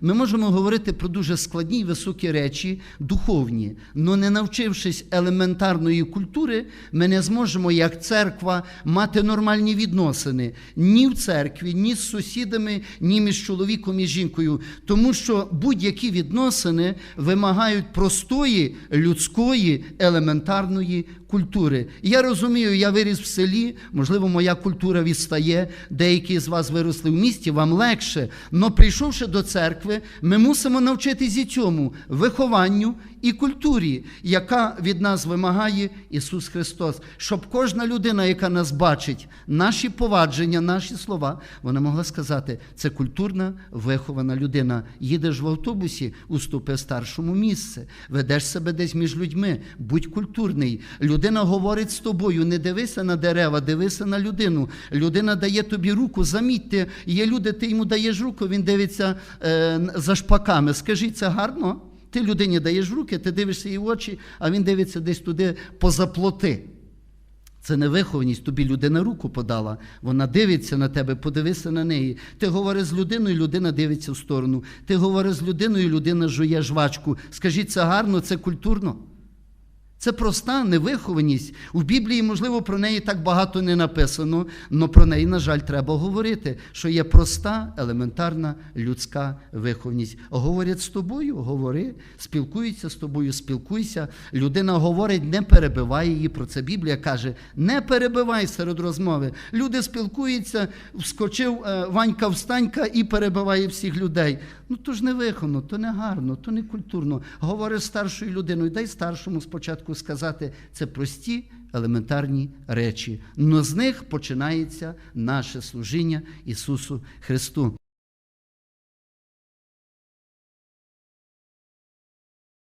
Ми можемо говорити про дуже складні і високі речі, духовні, але не навчившись елементарної культури, ми не зможемо, як церква, мати нормальні відносини ні в церкві, ні з сусідами, ні між чоловіком і жінкою. Тому що будь-які відносини вимагають простої людської елементарної культури. Я розумію, я виріс в селі, можливо, моя культура відстає, деякі з вас виросли в місті, вам легше. Але прийшовши до церкви, ми мусимо навчитись і цьому вихованню і культурі, яка від нас вимагає Ісус Христос, щоб кожна людина, яка нас бачить, наші повадження, наші слова, вона могла сказати, це культурна вихована людина. Їдеш в автобусі, уступи старшому місце, ведеш себе десь між людьми, будь культурний. Людина говорить з тобою, не дивися на дерева, дивися на людину. Людина дає тобі руку, замітьте, є люди, ти йому даєш руку, він дивиться е, за шпаками. Скажіть, це гарно? Ти людині даєш руки, ти дивишся її в очі, а він дивиться десь туди поза плоти. Це не вихованість, тобі людина руку подала, вона дивиться на тебе, подивися на неї. Ти говориш з людиною, людина дивиться в сторону. Ти говориш з людиною, людина жує жвачку. Скажіть, це гарно, це культурно? Це проста невихованість. У Біблії, можливо, про неї так багато не написано, але про неї, на жаль, треба говорити, що є проста, елементарна людська вихованість. Говорять з тобою, говори, спілкуються з тобою, спілкуйся. Людина говорить, не перебивай її. Про це Біблія каже: не перебивай серед розмови. Люди спілкуються, вскочив е, Ванька встанька і перебиває всіх людей. Ну то ж не виховано, то не гарно, то не культурно. Говориш старшою людиною, дай старшому спочатку сказати, це прості елементарні речі. Но з них починається наше служіння Ісусу Христу.